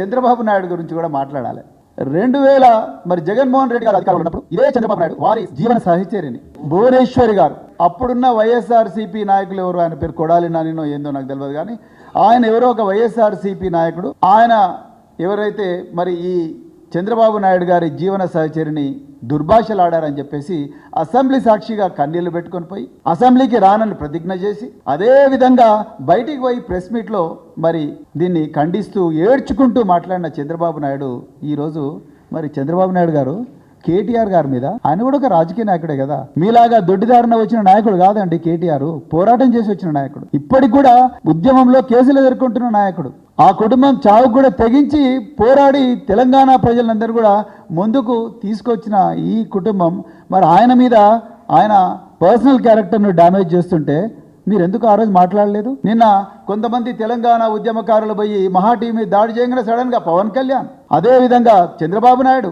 చంద్రబాబు నాయుడు గురించి కూడా మాట్లాడాలి. రెండు వేల మరి జగన్మోహన్ రెడ్డి గారు అధికారంలో ఉన్నప్పుడు ఇదే చంద్రబాబు నాయుడు వారి జీవన సహచరిని భువనేశ్వరి గారు. అప్పుడున్న వైఎస్ఆర్సీపీ నాయకులు ఎవరు? ఆయన పేరు కొడాలి నానినో ఏందో నాకు తెలియదు కానీ ఆయన ఎవరో ఒక వైఎస్ఆర్సీపీ నాయకుడు. ఆయన ఎవరైతే మరి ఈ చంద్రబాబు నాయుడు గారి జీవన సహచరిని దుర్భాషలాడారని చెప్పేసి అసెంబ్లీ సాక్షిగా కన్నీళ్ళు పెట్టుకొని పోయి అసెంబ్లీకి రానని ప్రతిజ్ఞ చేసి అదే విధంగా బయటికి పోయి ప్రెస్ మీట్లో మరి దీన్ని ఖండిస్తూ ఏడ్చుకుంటూ మాట్లాడిన చంద్రబాబు నాయుడు ఈరోజు మరి చంద్రబాబు నాయుడు గారు కేటీఆర్ గారి మీద. ఆయన కూడా ఒక రాజకీయ నాయకుడే కదా. మీలాగా దొడ్డిదారిన వచ్చిన నాయకుడు కాదండి కేటీఆర్. పోరాటం చేసి వచ్చిన నాయకుడు. ఇప్పటికి కూడా ఉద్యమంలో కేసులు ఎదుర్కొంటున్న నాయకుడు. ఆ కుటుంబం చావు కూడా తెగించి పోరాడి తెలంగాణ ప్రజలందరూ కూడా ముందుకు తీసుకొచ్చిన ఈ కుటుంబం మరి ఆయన మీద ఆయన పర్సనల్ క్యారెక్టర్ను డ్యామేజ్ చేస్తుంటే మీరు ఎందుకు ఆ రోజు మాట్లాడలేదు? నిన్న కొంతమంది తెలంగాణ ఉద్యమకారులు పోయి మహా టీమీ మీద దాడి చేయగానే సడన్గా పవన్ కళ్యాణ్ అదే విధంగా చంద్రబాబు నాయుడు